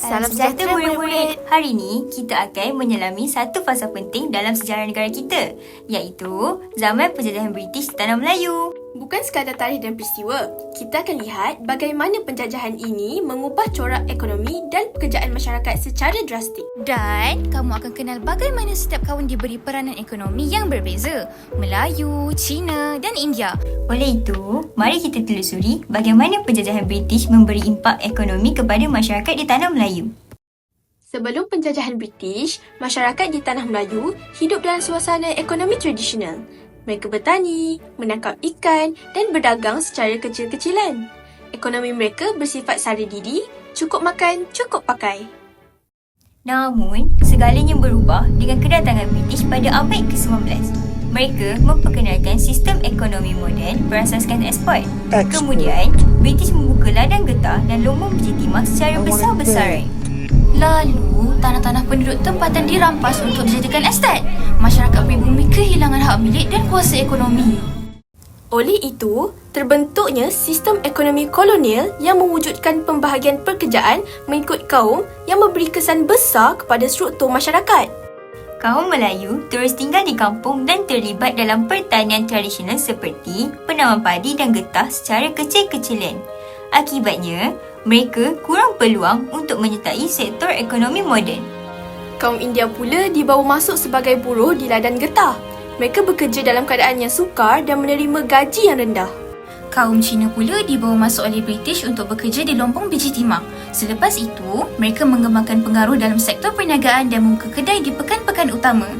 Salam sejahtera murid-murid. Hari ini kita akan menyelami satu fasa penting dalam sejarah negara kita, iaitu zaman penjajahan British di Tanah Melayu. Bukan sekadar tarikh dan peristiwa, kita akan lihat bagaimana penjajahan ini mengubah corak ekonomi dan pekerjaan masyarakat secara drastik. Dan kamu akan kenal bagaimana setiap kaum diberi peranan ekonomi yang berbeza. Melayu, Cina dan India. Oleh itu, mari kita telusuri bagaimana penjajahan British memberi impak ekonomi kepada masyarakat di Tanah Melayu. Sebelum penjajahan British, masyarakat di Tanah Melayu hidup dalam suasana ekonomi tradisional. Mereka bertani, menangkap ikan dan berdagang secara kecil-kecilan. Ekonomi mereka bersifat sara didi, cukup makan, cukup pakai. Namun, segalanya berubah dengan kedatangan British pada abad ke-19. Mereka memperkenalkan sistem ekonomi moden berasaskan ekspor. Kemudian, British membuka ladang getah dan lumbung biji timah secara besar-besaran. Lalu, tanah-tanah penduduk tempatan dirampas untuk dijadikan estet. Masyarakat pribumi kehilangan hak milik dan kuasa ekonomi. Oleh itu, terbentuknya sistem ekonomi kolonial yang mewujudkan pembahagian pekerjaan mengikut kaum yang memberi kesan besar kepada struktur masyarakat. Kaum Melayu terus tinggal di kampung dan terlibat dalam pertanian tradisional seperti penanaman padi dan getah secara kecil-kecilan. Akibatnya, mereka kurang peluang untuk menyertai sektor ekonomi moden. Kaum India pula dibawa masuk sebagai buruh di ladang getah. Mereka bekerja dalam keadaan yang sukar dan menerima gaji yang rendah. Kaum Cina pula dibawa masuk oleh British untuk bekerja di lompong biji timah. Selepas itu, mereka mengembangkan pengaruh dalam sektor perniagaan dan membuka kedai di pekan-pekan utama.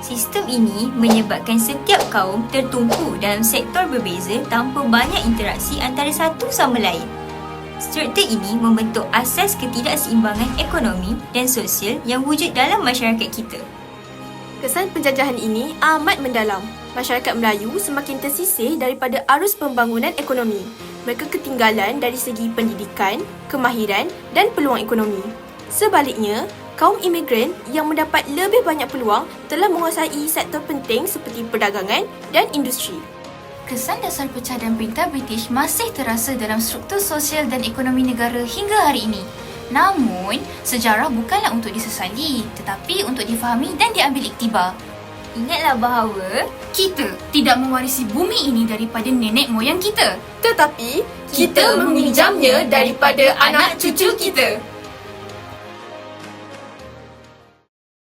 Sistem ini menyebabkan setiap kaum tertumpu dalam sektor berbeza tanpa banyak interaksi antara satu sama lain. Struktur ini membentuk asas ketidakseimbangan ekonomi dan sosial yang wujud dalam masyarakat kita. Kesan penjajahan ini amat mendalam. Masyarakat Melayu semakin tersisih daripada arus pembangunan ekonomi. Mereka ketinggalan dari segi pendidikan, kemahiran dan peluang ekonomi. Sebaliknya, kaum imigran yang mendapat lebih banyak peluang telah menguasai sektor penting seperti perdagangan dan industri. Kesan dasar pecah dan perintah British masih terasa dalam struktur sosial dan ekonomi negara hingga hari ini. Namun, sejarah bukanlah untuk disesali, tetapi untuk difahami dan diambil iktibar. Ingatlah bahawa Kita tidak mewarisi bumi ini daripada nenek moyang kita. Tetapi, kita meminjamnya daripada anak cucu kita.